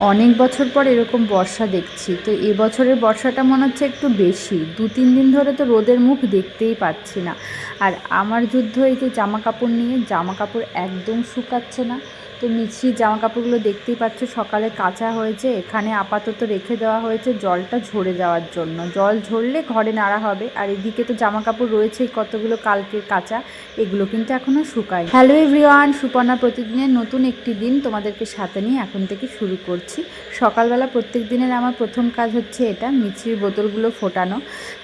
অনেক বছর পর এরকম বর্ষা দেখছি। তো এবছরের বর্ষাটা মনে হচ্ছে একটু বেশি। দু, তিন দিন ধরে তো রোদের মুখ দেখতেই পাচ্ছি না। আর আমার যুদ্ধ এই যে জামা কাপড় নিয়ে জামা কাপড় একদম শুকাচ্ছে না। তো মিছরির জামা কাপড়গুলো দেখতেই পাচ্ছ, সকালে কাঁচা হয়েছে, এখানে আপাতত রেখে দেওয়া হয়েছে জলটা ঝরে যাওয়ার জন্য। জল ঝরলে ঘরে নাড়া হবে, আর এদিকে তো জামা কাপড় রয়েছেই, কতগুলো কালকের কাঁচা, এগুলো কিন্তু এখনও শুকায় হ্যালো এভরিওয়ান, সুপর্ণা প্রতিদিনের নতুন একটি দিন তোমাদেরকে সাথে নিয়ে এখন থেকে শুরু করছি। সকালবেলা প্রত্যেক দিনের আমার প্রথম কাজ হচ্ছে এটা, মিছির বোতলগুলো ফোটানো।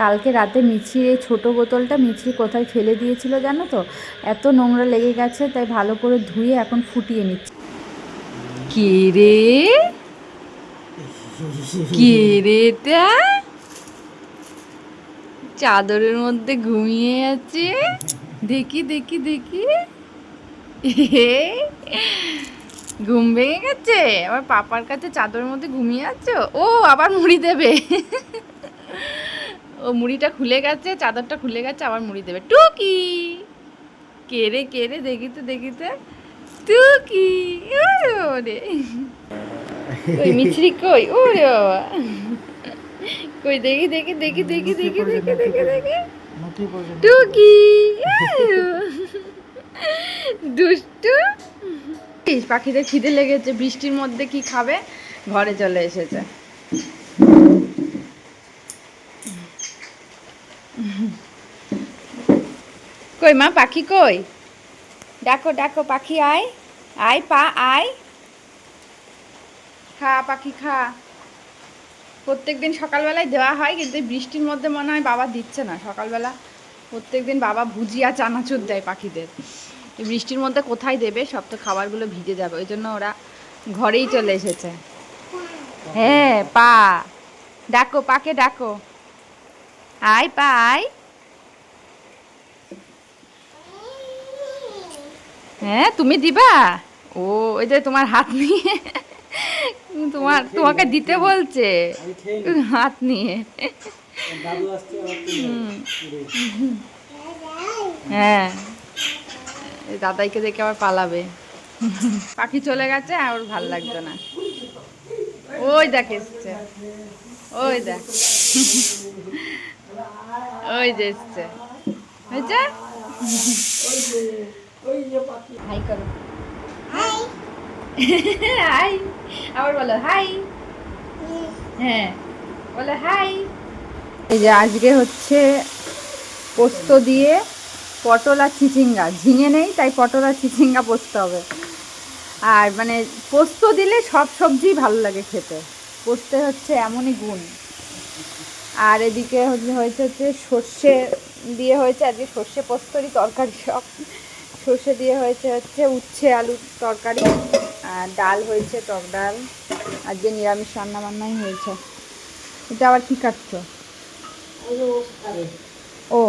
কালকে রাতে মিছির এই ছোটো বোতলটা মিছরি কোথায় ফেলে দিয়েছিল জানো তো? এত নোংরা লেগে গেছে, তাই ভালো করে ধুয়ে এখন ফুটিয়ে নিচ্ছি। কে রে চাদরের মধ্যে ঘুমিয়ে আছে? দেখি দেখি দেখি। ঘুম ভেঙে গেছে? আবার পাপার কাছে চাদরের মধ্যে ঘুমিয়ে আছো? ও, আবার মুড়ি দেবে। ও, মুড়িটা খুলে গেছে, চাদরটা খুলে গেছে, আবার মুড়ি দেবে। টুকি! কে রে কে রে দেখি তো দেখি তো টুকি ওরে কই মিছরি কই ওরে বাবা কই দেখি দেখি দেখি দেখি দেখি দেখি দেখি দেখি টুকি দুষ্টু পাখিদের খিদে লেগেছে, বৃষ্টির মধ্যে কি খাবে? ঘরে চলে এসেছে। কই মা, পাখি কই? ডাকো ডাকো, পাখি আয়। আয় পা আয় খা, পাখি, খা। প্রত্যেক দিন সকালবেলায় দেওয়া হয়, কিন্তু বৃষ্টির মধ্যে মনে হয় বাবা দিচ্ছে না। সকালবেলা প্রত্যেক দিন বাবা ভুজিয়া, চানাচুর দেয় পাখিদের। এই বৃষ্টির মধ্যে কোথায় দেবে? সব তো খাবারগুলো ভিজে যাবে। ওই জন্য ওরা ঘরেই চলে এসেছে। হ্যাঁ পা। ডাকো, পাকে ডাকো। আয় পা আয় হ্যাঁ তুমি দিবা? ও ওই যে তোমার হাত নিয়ে। তোমার তোমাকে দিতে বলছে। হাত নিয়ে। হ্যাঁ এই দাদাইকে দেখে আবার পালাবে। পাখি চলে গেছে আর ওর ভালো লাগছে না। ওই দেখ এসছে। ওই দেখ। ওই যে এসছে। হয়েছে? হাই করো। হাই আবার বলো হাই হ্যাঁ বলো হাই এই যে আজকে হচ্ছে পোস্ত দিয়ে পটল আর চিচিঙ্গা। ঝিঙে নেই, তাই পটল আর চিচিঙ্গা পোস্ত হবে। আর মানে পোস্ত দিলে সব সবজি ভালো লাগে খেতে। পোস্তে হচ্ছে এমনই গুণ। আর এদিকে হচ্ছে- হয়েছে হচ্ছে সর্ষে দিয়ে হয়েছে আজকে সর্ষে পোস্তরই তরকারি সব। সর্ষে দিয়ে হয়েছে হচ্ছে উচ্ছে আলুর তরকারি। আর ডাল হয়েছে, টক ডাল আজকে নিরামিষ রান্না বান্নাই হয়েছে। এটা আবার কি কাটছো ও।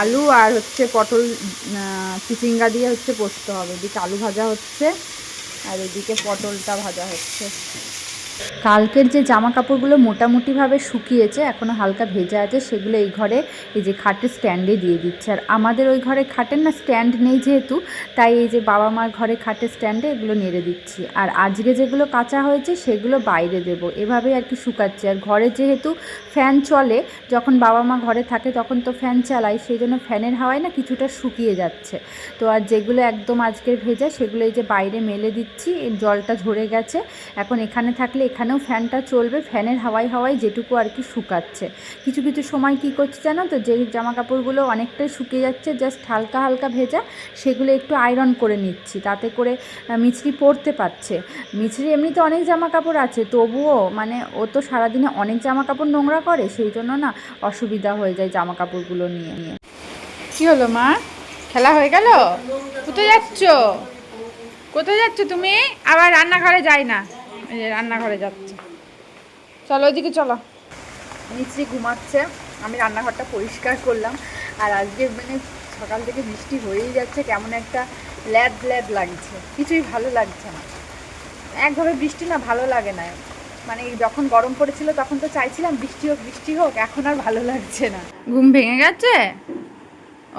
আলু আর হচ্ছে পটল চিচিঙ্গা দিয়ে হচ্ছে পোস্ত হবে। এদিকে আলু ভাজা হচ্ছে, আর এদিকে পটলটা ভাজা হচ্ছে। কালকের যে জামা কাপড়গুলো মোটামুটিভাবে শুকিয়েছে এখনও হালকা ভেজা আছে, সেগুলো এই ঘরে, এই যে খাটের স্ট্যান্ডে দিয়ে দিচ্ছে। আর আমাদের ওই ঘরে খাটের না স্ট্যান্ড নেই যেহেতু, তাই এই যে বাবা মার ঘরে খাটের স্ট্যান্ডে এগুলো নেড়ে দিচ্ছি। আর আজকে যেগুলো কাঁচা হয়েছে, সেগুলো বাইরে দেবো। এভাবেই আর কি শুকাচ্ছে। আর ঘরে যেহেতু ফ্যান চলে, যখন বাবা মা ঘরে থাকে তখন তো ফ্যান চালাই, সেই জন্য ফ্যানের হাওয়ায় না কিছুটা শুকিয়ে যাচ্ছে। তো আর যেগুলো একদম আজকের ভেজা, সেগুলো এই যে বাইরে মেলে দিচ্ছি জলটা ঝরে গেছে। এখন এখানে থাকলে এখানেও ফ্যানটা চলবে, ফ্যানের হাওয়াই হাওয়াই যেটুকু আর কি শুকাচ্ছে। কিছু কিছু সময় কি করছে জানো তো? যে জামা কাপড়গুলো অনেকটাই শুকিয়ে যাচ্ছে জাস্ট হালকা হালকা ভেজা, সেগুলো একটু আয়রন করে নিচ্ছি। তাতে করে মিছরি পরতে পারছে। মিছরি এমনিতে অনেক জামা কাপড় আছে, তবুও মানে ও তো সারাদিনে অনেক জামা কাপড় নোংরা করে, সেই জন্য না অসুবিধা হয়ে যায় জামা কাপড়গুলো নিয়ে নিয়ে। কি হলো মা? খেলা হয়ে গেল? কোথায় যাচ্ছ? কোথায় যাচ্ছ তুমি? আবার রান্নাঘরে যাই না। রান্নাঘরে যাচ্ছে। চলো ওইদিকে চলো। নিচে ঘুমাচ্ছে। আমি রান্নাঘরটা পরিষ্কার করলাম। আর আজকে মানে সকাল থেকে বৃষ্টি হয়েই যাচ্ছে কেমন একটা ল্যাদ ল্যাদ লাগছে। কিছুই ভালো লাগছে না। একভাবে বৃষ্টি না ভালো লাগে না। মানে যখন গরম পড়েছিল তখন তো চাইছিলাম বৃষ্টি হোক বৃষ্টি হোক এখন আর ভালো লাগছে না। ঘুম ভেঙে গেছে?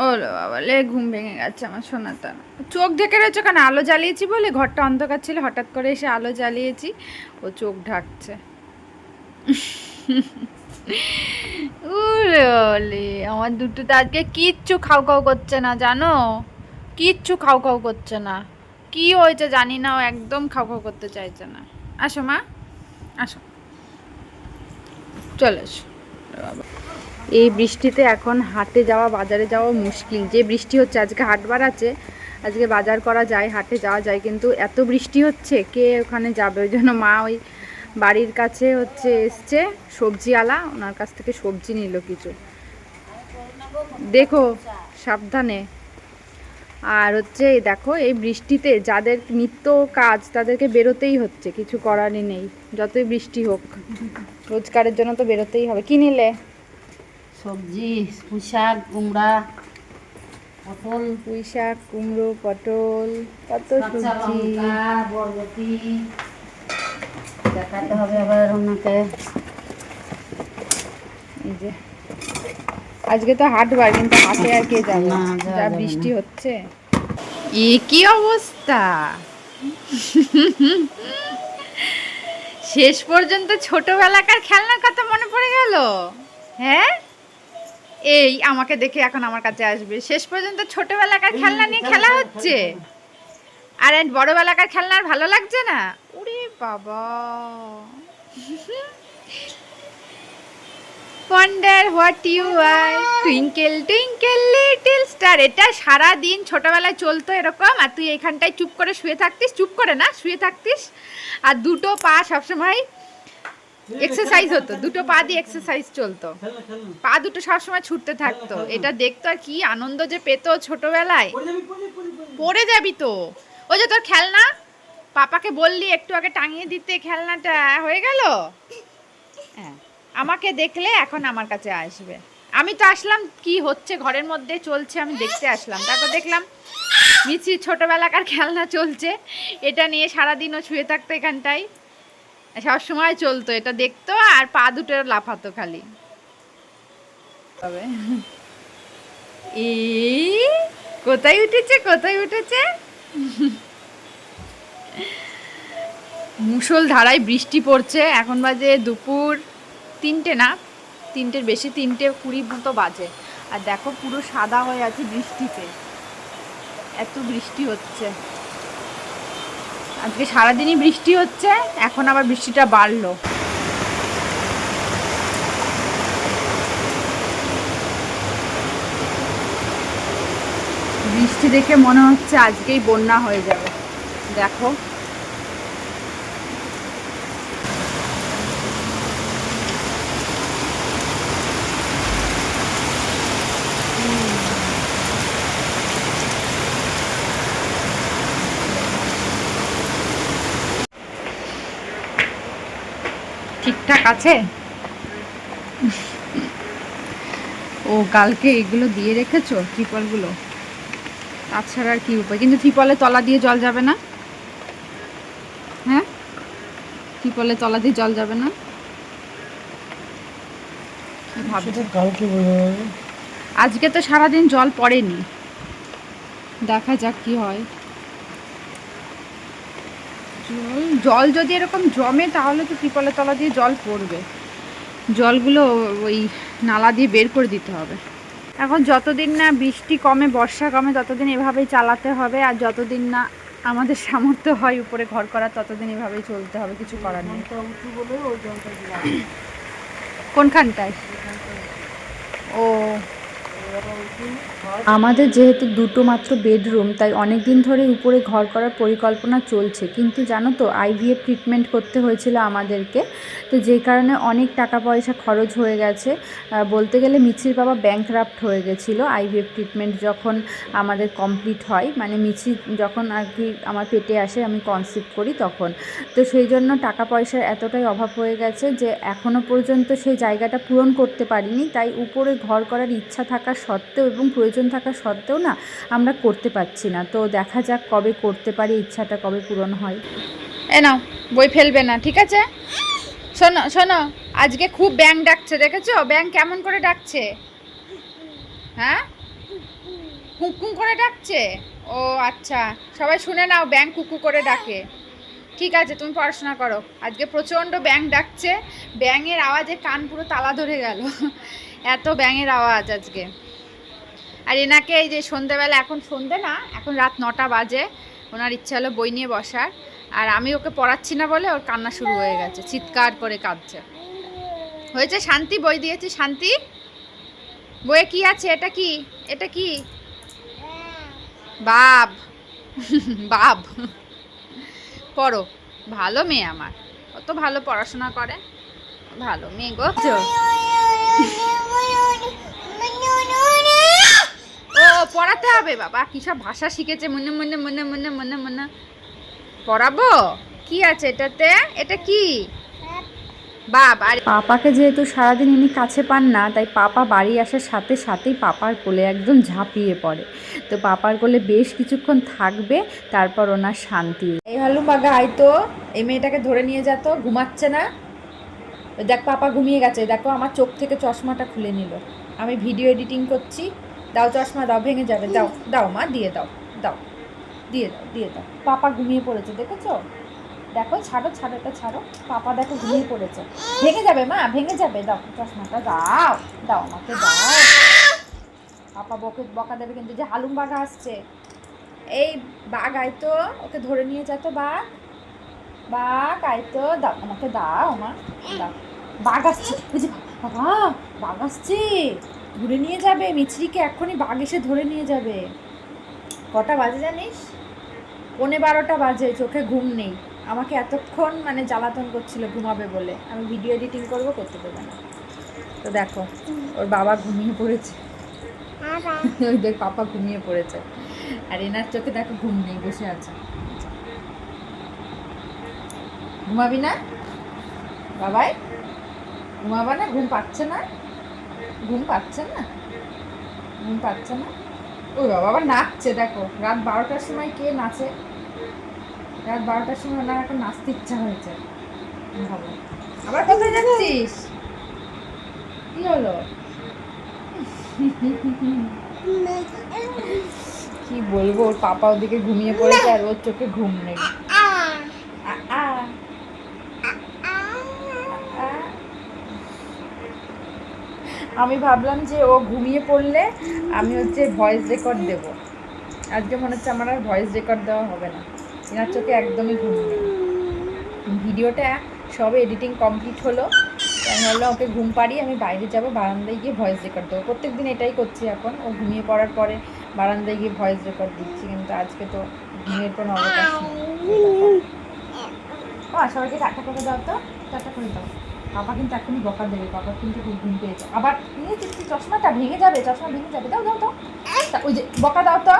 ও বাবালে ঘুম ভেঙে গেছে আমার সোনাটা। চোখ ঢেকে রয়েছে কেন আলো জ্বালিয়েছি বলে? ঘরটা অন্ধকার ছিল হঠাৎ করে এসে আলো জ্বালিয়েছি ও চোখ ঢাকছে। ওলে, আমার দুটো তো আজকে কিচ্ছু খাও খাও করছে না জানো? কিচ্ছু খাও খাও করছে না। কি হয়েছে জানি না ও একদম খাও খাও করতে চাইছে না। আসো মা আসো। চলে এসো। বাবা। এই বৃষ্টিতে এখন হাটে যাওয়া, বাজারে যাওয়া মুশকিল। যে বৃষ্টি হচ্ছে, আজকে হাটবার আছে আজকে বাজার করা যায়, হাটে যাওয়া যায়, কিন্তু এত বৃষ্টি হচ্ছে, কে ওখানে যাবে? ওই জন্য মা ওই বাড়ির কাছে হচ্ছে এসছে, সবজিওয়ালা, ওনার কাছ থেকে সবজি নিল কিছু। দেখো, সাবধানে। আর হচ্ছে দেখো, এই বৃষ্টিতে যাদের নিত্য কাজ, তাদেরকে বেরোতেই হচ্ছে, কিছু করারই নেই। যতই বৃষ্টি হোক, রোজগারের জন্য তো বেরোতেই হবে। কি নিলে? সবজি পুঁইশাক কুমড়া পটল। পুঁই শাক কুমড়ো পটল কত সবজি। বরবটি। দেখাতে হবে আবার ওনাকে এই যে। আজকে তো হাটবার কিন্তু হাটে আর কে যাবে? যা বৃষ্টি হচ্ছে। এ কি অবস্থা? শেষ পর্যন্ত ছোটবেলাকার খেলনার কথা মনে পড়ে গেল? হ্যাঁ? এই আমাকে দেখে এখন আমার কাছে আসবে। শেষ পর্যন্ত ছোটবেলাকার খেলনা নিয়ে খেলা হচ্ছে। আর বড়বেলাকার খেলনা আর ভালো লাগছে না? ওরে বাবা। Wonder what you are twinkle twinkle little star এটা সারা দিন ছোটবেলায় চলতো এরকম। আর তুই এখানটায় চুপ করে শুয়ে থাকতিস। চুপ করে না, শুয়ে থাকতিস। আর দুটো পা সবসময় এক্সারসাইজ হতো, দুটো পা দিয়ে এক্সারসাইজ চলতো। পা দুটো সবসময় ছুটতে থাকতো। এটা দেখতো আর কি আনন্দ যে পেতো ছোটবেলায়। পড়ে যাবি তো। ওই যে তোর খেলনা, পাপাকে বললি একটু আগে টাঙিয়ে দিতে খেলনাটা, হয়ে গেল? হ্যাঁ আমাকে দেখলে এখন আমার কাছে আসবে। আমি তো আসলাম, কি হচ্ছে ঘরের মধ্যে চলছে, আমি দেখতে আসলাম। তারপর দেখলাম মিছি ছোটবেলাকার খেলনা চলছে। এটা নিয়ে সারাদিনও শুয়ে থাকতো এখানটায়। সব সময় চলতো, এটা দেখতো আর পা দুটো লাফাতো খালি। তবে কোথায় উঠেছে কোথায় উঠেছে? মুষল ধারায় বৃষ্টি পড়ছে, এখন বাজে দুপুর তিনটে না? তিনটের বেশি, তিনটে কুড়ি মতো বাজে। আর দেখো পুরো সাদা হয়ে আছে বৃষ্টিতে। এত বৃষ্টি হচ্ছে। আজকে সারাদিনই বৃষ্টি হচ্ছে, এখন আবার বৃষ্টিটা বাড়লো। বৃষ্টি দেখে মনে হচ্ছে আজকেই বন্যা হয়ে যাবে। দেখো। ঠিকঠাক আছে? ও কালকে এগুলো দিয়ে রেখেছো ত্রিপলগুলো? তাছাড়া আর কি উপায়? কিন্তু ত্রিপলে তলা দিয়ে জল যাবে না? হ্যাঁ? ত্রিপলে তলা দিয়ে জল যাবে না? যাবে। আজকে তো সারাদিন জল পড়েনি। দেখা যাক কি হয়। জল জল যদি এরকম জমে তাহলে তো ত্রিপলের তলা দিয়ে জল পড়বে। জলগুলো ওই নালা দিয়ে বের করে দিতে হবে। এখন যতদিন না বৃষ্টি কমে বর্ষা কমে ততদিন এভাবেই চালাতে হবে। আর যতদিন না আমাদের সামর্থ্য হয় উপরে ঘর করার ততদিন এভাবেই চলতে হবে। কিছু করার নেই। কোনখানটায়? ও আমাদের যেহেতু দুটো মাত্র বেডরুম, তাই অনেক দিন ধরে উপরে ঘর করার পরিকল্পনা চলছে। কিন্তু জানো তো আইভিএফ ট্রিটমেন্ট করতে হয়েছিল আমাদেরকে। তো যেই কারণে অনেক টাকা পয়সা খরচ হয়ে গেছে। বলতে গেলে মিছির বাবা ব্যাংক্রাফ্ট হয়ে গেছিল আইভিএফ ট্রিটমেন্ট যখন আমাদের কমপ্লিট হয়। মানে মিছি যখন আর কি আমার পেটে আসে, আমি কনসিভ করি তখন। তো সেই জন্য টাকা পয়সার এতটাই অভাব হয়ে গেছে যে এখনও পর্যন্ত সেই জায়গাটা পূরণ করতে পারিনি। তাই উপরে ঘর করার ইচ্ছা থাকা সত্ত্বেও এবং প্রয়োজন থাকা সত্ত্বেও না আমরা করতে পারছি না। তো দেখা যাক কবে করতে পারি, ইচ্ছাটা কবে পূরণ হয়। এ নাও, বই ফেলবে না, ঠিক আছে? শোনো শোনো, আজকে খুব ব্যাং ডাকছে, দেখেছ? ব্যাং কেমন করে ডাকছে? হ্যাঁ? কুকুম করে ডাকছে? ও আচ্ছা সবাই শুনে নাও ব্যাং কুকু করে ডাকে। ঠিক আছে, তুমি পড়াশোনা করো। আজকে প্রচণ্ড ব্যাং ডাকছে, ব্যাঙের আওয়াজে কান পুরো তালা ধরে গেল। এত ব্যাঙের আওয়াজ আজকে। আর এনাকে এই যে সন্ধেবেলা এখন সন্ধে না এখন রাত নটা বাজে ওনার ইচ্ছা হলো বই নিয়ে বসার আর আমি ওকে পড়াচ্ছি না বলে ওর কান্না শুরু হয়ে গেছে চিৎকার করে কাঁদছে হয়েছে শান্তি বই দিয়েছি শান্তি বইয়ে কি আছে এটা কি এটা কি বাব বাব পড়ো ভালো মেয়ে আমার অত ভালো পড়াশোনা করে ভালো মেয়ে গো। ও, পড়াতে হবে, বাবা। কি সব ভাষা শিখেছে, মনে মনে মনে মনে মনে মনে। পড়াবো? কি আছে এটাতে? এটা কি? আর পাপাকে যেহেতু সারাদিন ইনি কাছে পান না, তাই পাপা বাড়ি আসার সাথে সাথেই পাপার কোলে একদম ঝাঁপিয়ে পড়ে। তো পাপার কোলে বেশ কিছুক্ষণ থাকবে, তারপর ওনার শান্তি। এই হালু বাগা আয় তো। এই মেয়েটাকে ধরে নিয়ে যেত ঘুমাচ্ছে না। দেখ, পাপা ঘুমিয়ে গেছে। দেখো, আমার চোখ থেকে চশমাটা খুলে নিল। আমি ভিডিও এডিটিং করছি। দাও চশমা, দাও, ভেঙে যাবে। দাও দাও মা, দিয়ে দাও দাও, দিয়ে দাও দিয়ে দাও। পাপা ঘুমিয়ে পড়েছে, দেখেছ? দেখো, ছাড়ো ছাড়ো, এটা ছাড়ো। পাপা দেখো ঘুমিয়ে পড়েছে। ভেঙে যাবে মা, ভেঙে যাবে। দাও, চশমাটা দাও দাও আমাকে, দাও। পাপা বকে, বকা দেবে কিন্তু, যে হালুম বাঘা আসছে। এই বাঘ আয় তো, ওকে ধরে নিয়ে যা তো বাঘ। বাঘ আয় তো, দাও, আমাকে দাও মা, দাও। বাঘ আসছে বুঝি বাবা বাঘ আসছে। ধরে নিয়ে যাবে মিছরিকে এক্ষুনি বাঘ এসে ধরে নিয়ে যাবে। কটা বাজে জানিস? পৌনে বারোটা বাজে চোখে ঘুম নেই। আমাকে এতক্ষণ মানে জ্বালাতন করছিল ঘুমাবে বলে। আমি ভিডিও এডিটিং করব করতে দেবে না। তো দেখো ওর বাবা ঘুমিয়ে পড়েছে। ওই দেখ পাপা ঘুমিয়ে পড়েছে। আর এনার চোখে দেখো ঘুম নেই বসে আছে। ঘুমাবি না? বাবাই? ঘুমাবা না? ঘুম পাচ্ছে না? ঘুম পাচ্ছে না? ঘুম পাচ্ছে না? ওই বাবা, আবার নাচছে, দেখো। রাত বারোটার সময় কে নাচে? রাত বারোটার সময় ওনার এখন নাচতে ইচ্ছা হয়েছে। ভালো। আবার কোথায় যাচ্ছিস? কি হলো? কি বলব, ওর পাপা ওদিকে ঘুমিয়ে পড়েছে আর ওর চোখে ঘুম নেই। আমি ভাবলাম যে ও ঘুমিয়ে পড়লে আমি হচ্ছে ভয়েস রেকর্ড দেবো। আজকে মনে হচ্ছে আমার আর ভয়েস রেকর্ড দেওয়া হবে না। এনার চোখে একদমই ঘুম নেই। ভিডিওটা সবে এডিটিং কমপ্লিট হলো। আমি ভাবলাম ওকে ঘুম পাড়িয়ে আমি বাইরে যাব বারান্দায় গিয়ে ভয়েস রেকর্ড দেবো। প্রত্যেক দিন এটাই করছি এখন। ও ঘুমিয়ে পড়ার পরে বারান্দায় গিয়ে ভয়েস রেকর্ড দিচ্ছি। কিন্তু আজকে তো ঘুমের কোনো অবকাশ নেই। ও সবাইকে টাটা করে দাও তো। টাটা করে দাও। বাবা কিন্তু এখনই বকা দেবে বাবা কিন্তু খুব ঘুম পেয়েছে। আবার নিয়ে চশমাটা ভেঙে যাবে, চশমা ভেঙে যাবে, দাও দাও তো ওই যে বকা দাও তো।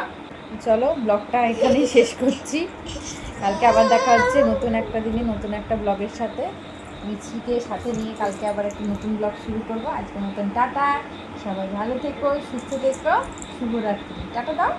চলো, ব্লগটা এখানেই শেষ করছি। কালকে আবার দেখা হচ্ছে নতুন একটা দিনে, নতুন একটা ব্লগের সাথে। মিছরিকে সাথে নিয়ে কালকে আবার একটা নতুন ব্লগ শুরু করব। আজকে নতুন টাটা। সবাই ভালো থেকো, সুস্থ থেকো। শুভরাত্রি। টাটা দাও।